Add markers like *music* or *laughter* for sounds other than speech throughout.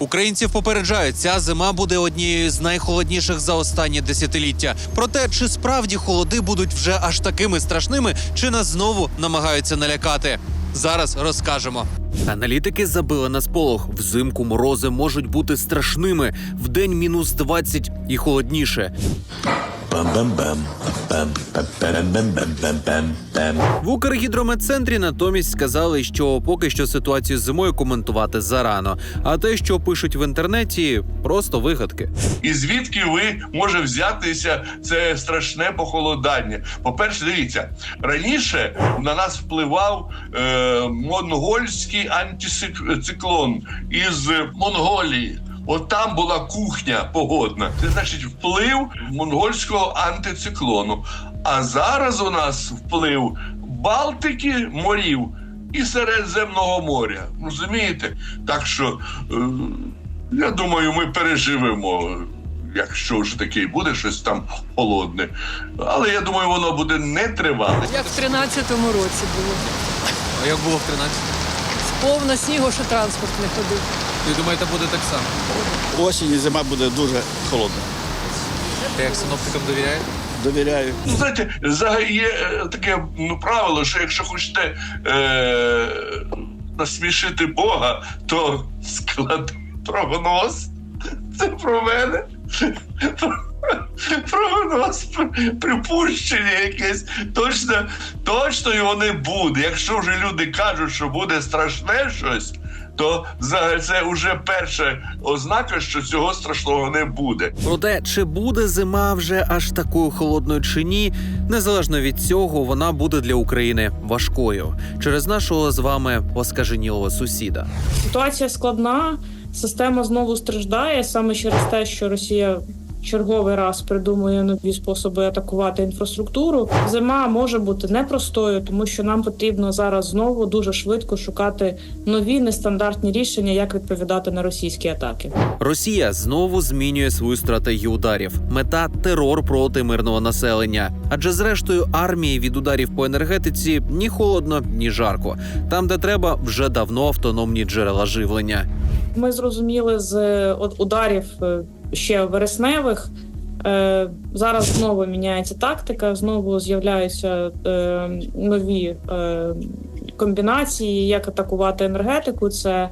Українців попереджають, ця зима буде однією з найхолодніших за останні десятиліття. Проте, чи справді холоди будуть вже аж такими страшними, чи нас знову намагаються налякати? Зараз розкажемо. Аналітики забили на сполох. Взимку морози можуть бути страшними. Вдень мінус 20 і холодніше. В Укргідрометцентрі натомість сказали, що поки що ситуацію з зимою коментувати зарано. А те, що пишуть в інтернеті, просто вигадки. І звідки ви може взятися це страшне похолодання? По-перше, дивіться, раніше на нас впливав е, монгольський антициклон із Монголії. От там була кухня погодна. Це значить вплив монгольського антициклону. А зараз у нас вплив Балтики морів і Середземного моря. Розумієте? Так що е, я думаю, ми переживемо, якщо вже таке буде щось там холодне. Але я думаю, воно буде не тривале. Як в 13-му році було. А як було в 13-му? Повно снігу, що транспорт не ходив. Ви думаєте, буде так само? Осінь і зима буде дуже холодна. Та як синоптикам довіряєте? Довіряю. Ну, знаєте, взагалі є е, таке ну, правило, що якщо хочете е, насмішити Бога, то *laughs* склад прогноз. Це про мене. Прогноз, при- припущення якесь. Точно, точно його не буде. Якщо вже люди кажуть, що буде страшне щось, то це вже перша ознака, що цього страшного не буде. Проте, чи буде зима вже аж такою холодною чи ні, незалежно від цього, вона буде для України важкою через нашого з вами оскаженілого сусіда. Ситуація складна. Система знову страждає саме через те, що Росія черговий раз придумує нові способи атакувати інфраструктуру. Зима може бути непростою, тому що нам потрібно зараз знову дуже швидко шукати нові нестандартні рішення, як відповідати на російські атаки. Росія знову змінює свою стратегію ударів. Мета терор проти мирного населення. Адже зрештою армії від ударів по енергетиці ні холодно, ні жарко. Там, де треба, вже давно автономні джерела живлення. Ми зрозуміли з ударів е, ще вересневих. е, Зараз знову міняється тактика, знову з'являються е, нові е, комбінації, як атакувати енергетику. Це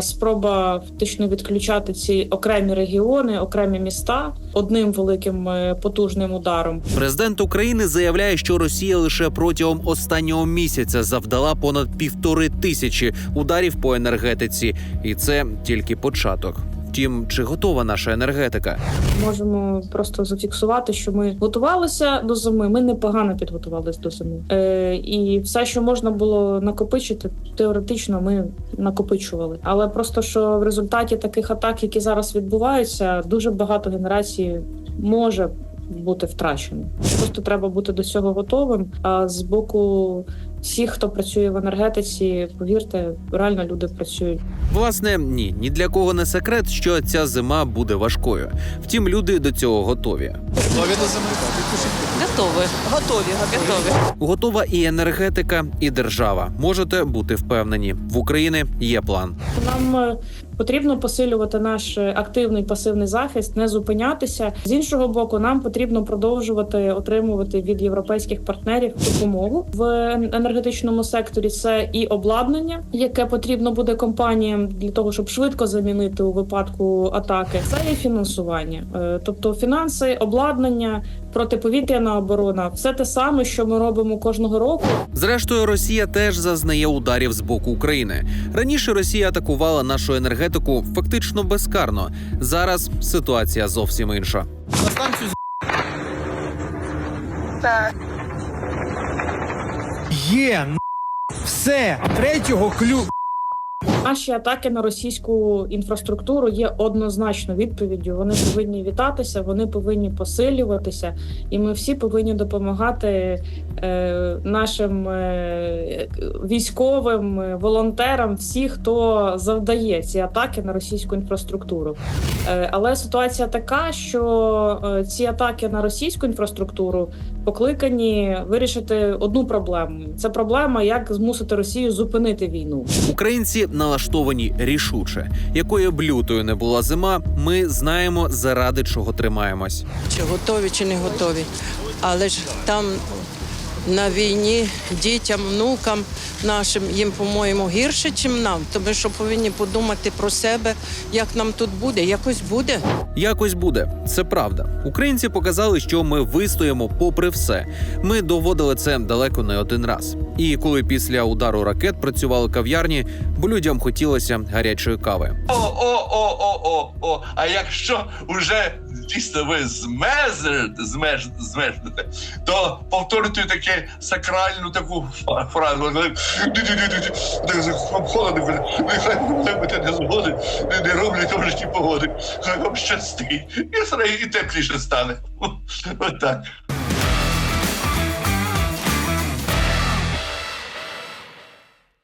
спроба фактично відключати ці окремі регіони, окремі міста одним великим потужним ударом. Президент України заявляє, що Росія лише протягом останнього місяця завдала понад півтори тисячі ударів по енергетиці, і це тільки початок. Втім, чи готова наша енергетика? Можемо просто зафіксувати, що ми готувалися до зими. Ми непогано підготувалися до зими. Е, і все, що можна було накопичити, теоретично ми накопичували. Але просто що в результаті таких атак, які зараз відбуваються, дуже багато генерацій може. Бути втрачено. Просто треба бути до цього готовим. А з боку всіх, хто працює в енергетиці, повірте, реально люди працюють. Власне, ні, ні для кого не секрет, що ця зима буде важкою. Втім, люди до цього готові. Готові. до зими? Готові, готові. Готові. Готова і енергетика, і держава. Можете бути впевнені, в Україні є план. Нам е, потрібно посилювати наш е, активний пасивний захист, не зупинятися. З іншого боку, нам потрібно продовжувати отримувати від європейських партнерів допомогу в енергетичному секторі. Це і обладнання, яке потрібно буде компаніям для того, щоб швидко замінити у випадку атаки. Це і фінансування, Е, тобто фінанси, обладнання, протиповітряна оборона все те саме, що ми робимо кожного року. Зрештою, Росія теж зазнає ударів з боку України. Раніше Росія атакувала нашу енергетику фактично безкарно. Зараз ситуація зовсім інша. На станцію Є н- все третього клю. Наші атаки на російську інфраструктуру є однозначно відповіддю. Вони повинні вітатися, вони повинні посилюватися, і ми всі повинні допомагати е, нашим е, військовим е, волонтерам, всі, хто завдає ці атаки на російську інфраструктуру. Е, але ситуація така, що е, ці атаки на російську інфраструктуру покликані вирішити одну проблему: це проблема, як змусити Росію зупинити війну. Українці налагодили налаштовані рішуче. Якою б лютою не була зима, ми знаємо заради чого тримаємось. чи готові, чи не готові. Але ж там на війні дітям, внукам нашим їм, по-моєму, гірше, ніж нам. Тому що повинні подумати про себе, як нам тут буде. Якось буде. Якось буде, це правда. Українці показали, що ми вистоїмо попри все. Ми доводили це далеко не один раз. І коли після удару ракет працювали кав'ярні, бо людям хотілося гарячої кави. О, о, о, о, о, о. А якщо вже дійсно ви змезрите, змеж, змежнете, то повторюйте таке сакральну таку фразу. Холодно, нехай мене не згоди, не роблять в житті погоди. Хай вам щастить. І тепліше стане. Отак.